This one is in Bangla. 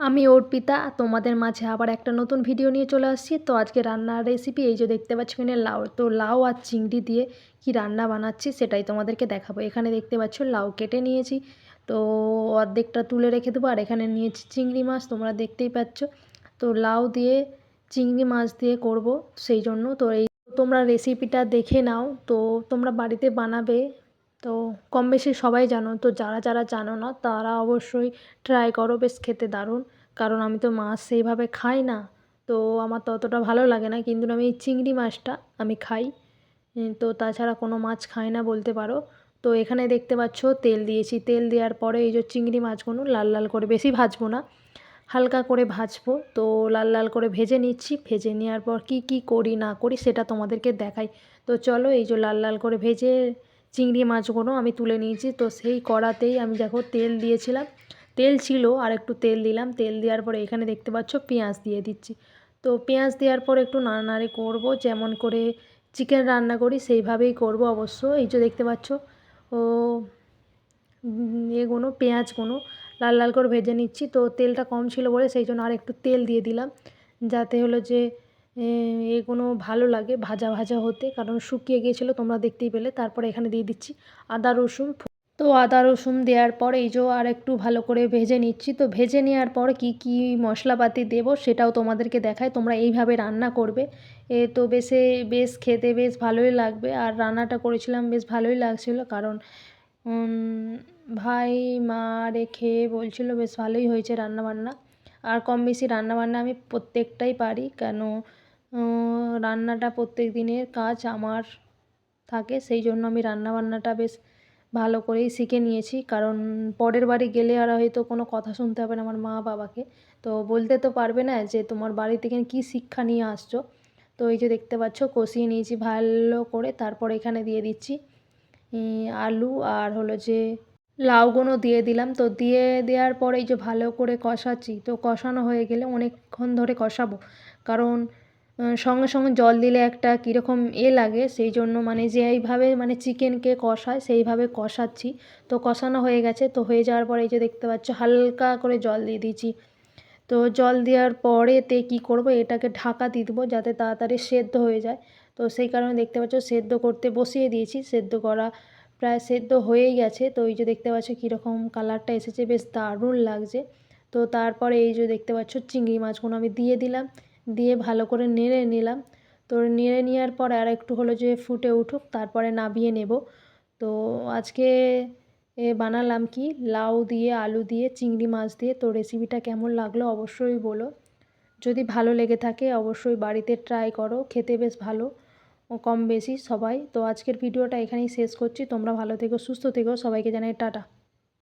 আমি অর্পিতা, তোমাদের মাঝে আবার একটা নতুন ভিডিও নিয়ে চলে আসছি। তো আজকে রান্নার রেসিপি এই যে দেখতে পাচ্ছ এখানে লাউ, তো লাউ আর চিংড়ি দিয়ে কি রান্না বানাচ্ছি সেটাই তোমাদেরকে দেখাবো। এখানে দেখতে পাচ্ছ লাউ কেটে নিয়েছি, তো অর্ধেকটা তুলে রেখে দেবো আর এখানে নিয়েছি চিংড়ি মাছ, তোমরা দেখতেই পাচ্ছ। তো লাউ দিয়ে, চিংড়ি মাছ দিয়ে করব সেই জন্য। তো এই তোমরা রেসিপিটা দেখে নাও। তো তোমরা বাড়িতে বানাবে তো কম বেশি সবাই জানো, তো যারা যারা জানো না, তারা অবশ্যই ট্রাই করো বেশ খেতে দারুণ। কারণ আমি তো মাছ সেইভাবে খাই না, তো আমার তো অতটা ভালো লাগে না। কিন্তু আমি এই চিংড়ি মাছটা আমি খাই তো তাছাড়া কোনো মাছ খাই না বলতে পারো। তো এখানে দেখতে পাচ্ছ তেল দিয়েছি। তেল দেওয়ার পরে এই যে চিংড়ি মাছগুলো লাল লাল করে বেশি ভাজবো না, হালকা করে ভাজবো। তো লাল লাল করে ভেজে নিচ্ছি। ভেজে নেওয়ার পর কি কি করি না করি সেটা তোমাদেরকে দেখাই। তো চলো এই যে লাল লাল করে ভেজে চিংড়ি মাছগুলো আমি তুলে নিয়েছি। তো সেই কড়াতেই আমি দেখো তেল দিয়েছিলাম। তেল ছিল, আর একটু তেল দিলাম। তেল দেওয়ার পরে এখানে দেখতে পাচ্ছ পেঁয়াজ দিয়ে দিচ্ছি। তো পেঁয়াজ দেওয়ার পর একটু নাড়ানাড়ি করব, যেমন করে চিকেন রান্না করি, সেইভাবেই করব অবশ্য। এই যে দেখতে পাচ্ছ, ও এগুলো পেঁয়াজগুলো লাল লাল করে ভেজে নিচ্ছি। তো তেলটা কম ছিল বলে সেই জন্য আর একটু তেল দিয়ে দিলাম। যাতে হলো যে এগুলো ভালো লাগে ভাজা ভাজা হতে। কারণ শুকিয়ে গিয়েছিল, তোমরা দেখতেই পেলে। তারপরে এখানে দিয়ে দিচ্ছি আদা, রসুন। তো আদা, রসুন দেওয়ার পর এই যে আর একটু ভালো করে ভেজে নিচ্ছি। তো ভেজে নেওয়ার পর কি কি মশলাপাতি দেবো সেটাও তোমাদেরকে দেখায় তোমরা এইভাবে রান্না করবে। এ তো বেশে, বেশ খেতে বেশ ভালোই লাগবে। আর রান্নাটা করেছিলাম, বেশ ভালোই লাগছিল। কারণ ভাই মা রেখে বলছিল, বেশ ভালোই হয়েছে রান্নাবান্না। আর কম বেশি রান্নাবান্না আমি প্রত্যেকটাই পারি। কেন রান্নাটা প্রত্যেক দিনের কাজ আমার থাকে, সেই জন্য আমি রান্নাবান্নাটা বেশ ভালো করেই শিখে নিয়েছি। কারণ পরের বাড়ি গেলে আর হয়তো কোনো কথা শুনতে হবে না আমার মা বাবাকে। তো বলতে তো পারবে না যে তোমার বাড়ি থেকে কী শিক্ষা নিয়ে আসছো। তো এই যে দেখতে পাচ্ছ, কষিয়ে নিয়েছি ভালো করে, তারপর এখানে দিয়ে দিচ্ছি আলু আর হলো যে লাউগুলো দিয়ে দিলাম। তো দিয়ে দেওয়ার পরে এই যে ভালো করে কষাচ্ছি, তো কষানো হয়ে গেলে অনেকক্ষণ ধরে কষাবো। কারণ সঙ্গে সঙ্গে জল দিলে একটা কীরকম এ লাগে, সেই জন্য মানে যে এইভাবে মানে চিকেনকে কষায় সেইভাবে কষাচ্ছি। তো কষানো হয়ে গেছে, তো হয়ে যাওয়ার পরে এই যে দেখতে পাচ্ছ, হালকা করে জল দিয়ে দিয়েছি। তো জল দেওয়ার পরেতে কী করব, এটাকে ঢাকা দিয়ে দেবো যাতে তাড়াতাড়ি সেদ্ধ হয়ে যায়। তো সেই কারণে দেখতে পাচ্ছ, সেদ্ধ করতে বসিয়ে দিয়েছি, সেদ্ধ করা প্রায় সেদ্ধ হয়েই গেছে। তো এই যে দেখতে পাচ্ছ, কীরকম কালারটা এসেছে, বেশ দারুণ লাগছে। তো তারপরে এই যে দেখতে পাচ্ছ, চিংড়ি মাছগুলো আমি দিয়ে দিলাম। দিয়ে ভালো করে নেড়ে নিলাম। তো নেড়ে নেওয়ার পর আর একটু হলো যে ফুটে উঠুক, তারপরে নাবিয়ে নেব। তো আজকে এ বানালাম কি, লাউ দিয়ে, আলু দিয়ে, চিংড়ি মাছ দিয়ে। তো রেসিপিটা কেমন লাগল অবশ্যই বলো। যদি ভালো লেগে থাকে অবশ্যই বাড়িতে ট্রাই করো, খেতে বেশ ভালো, ও কম বেশি সবাই। তো আজকের ভিডিওটা এখানেই শেষ করছি। তোমরা ভালো থেকো, সুস্থ থেকো। সবাইকে জানাই টাটা।